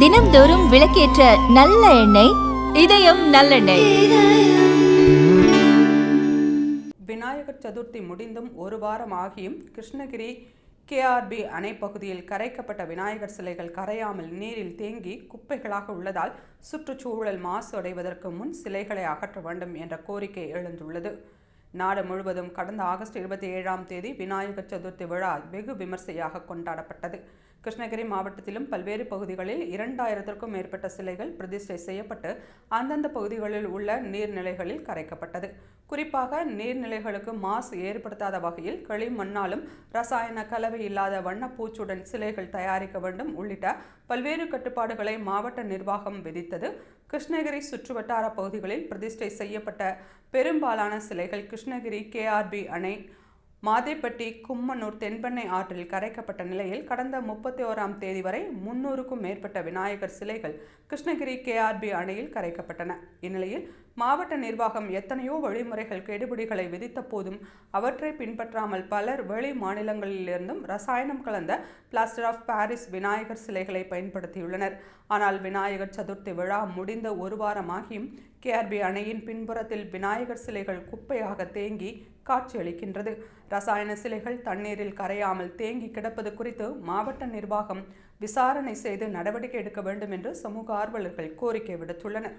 தினம்தோறும் விளக்கேற்ற நல்ல எண்ணெய் இதயம் நல்லெண்ணெய். விநாயகர் சதுர்த்தி முடிந்தும் ஒரு வாரம் ஆகியும் கிருஷ்ணகிரி கேஆர்பி அணை பகுதியில் கரைக்கப்பட்ட விநாயகர் சிலைகள் கரையாமல் நீரில் தேங்கி குப்பைகளாக உள்ளதால் சுற்றுச்சூழல் மாசு அடைவதற்கு முன் சிலைகளை அகற்ற வேண்டும் என்ற கோரிக்கை எழுந்துள்ளது. நாடு முழுவதும் கடந்த ஆகஸ்ட் இருபத்தி ஏழாம் தேதி விநாயகர் சதுர்த்தி விழா வெகு விமர்சையாக கொண்டாடப்பட்டது. கிருஷ்ணகிரி மாவட்டத்திலும் பல்வேறு பகுதிகளில் இரண்டாயிரத்திற்கும் மேற்பட்ட சிலைகள் பிரதிஷ்டை செய்யப்பட்டு அந்தந்த பகுதிகளில் உள்ள நீர்நிலைகளில் கரைக்கப்பட்டது. குறிப்பாக நீர்நிலைகளுக்கு மாசு ஏற்படுத்தாத வகையில் களிமண்ணாலும் ரசாயன கலவை இல்லாத வண்ணப்பூச்சுடன் சிலைகள் தயாரிக்க வேண்டும் உள்ளிட்ட பல்வேறு கட்டுப்பாடுகளை மாவட்ட நிர்வாகம் விதித்தது. கிருஷ்ணகிரி சுற்றுவட்டார பகுதிகளில் பிரதிஷ்டை செய்யப்பட்ட பெரும்பாலான சிலைகள் கிருஷ்ணகிரி கேஆர்பி அணை மாதேப்பட்டி கும்மனூர் தென்பெண்ணை ஆற்றில் கரைக்கப்பட்ட நிலையில் கடந்த முப்பத்தி ஓராம் தேதி வரை முன்னூறுக்கும் மேற்பட்ட விநாயகர் சிலைகள் கிருஷ்ணகிரி கேஆர்பி அணையில் கரைக்கப்பட்டன. இந்நிலையில் மாவட்ட நிர்வாகம் எத்தனையோ வழிமுறைகள் கெடுபிடிகளை விதித்த போதும் அவற்றை பின்பற்றாமல் பலர் வெளி மாநிலங்களிலிருந்தும் ரசாயனம் கலந்த பிளாஸ்டர் ஆஃப் பாரிஸ் விநாயகர் சிலைகளை பயன்படுத்தியுள்ளனர். ஆனால் விநாயகர் சதுர்த்தி விழா முடிந்த ஒரு வாரமாகியும் கேஆர்பி அணையின் பின்புறத்தில் விநாயகர் சிலைகள் குப்பையாக தேங்கி காட்சியளிக்கின்றது. ரசாயன சிலைகள் தண்ணீரில் கரையாமல் தேங்கி கிடப்பது குறித்து மாவட்ட நிர்வாகம் விசாரணை செய்து நடவடிக்கை எடுக்க வேண்டும் என்று சமூக ஆர்வலர்கள் கோரிக்கை விடுத்துள்ளனர்.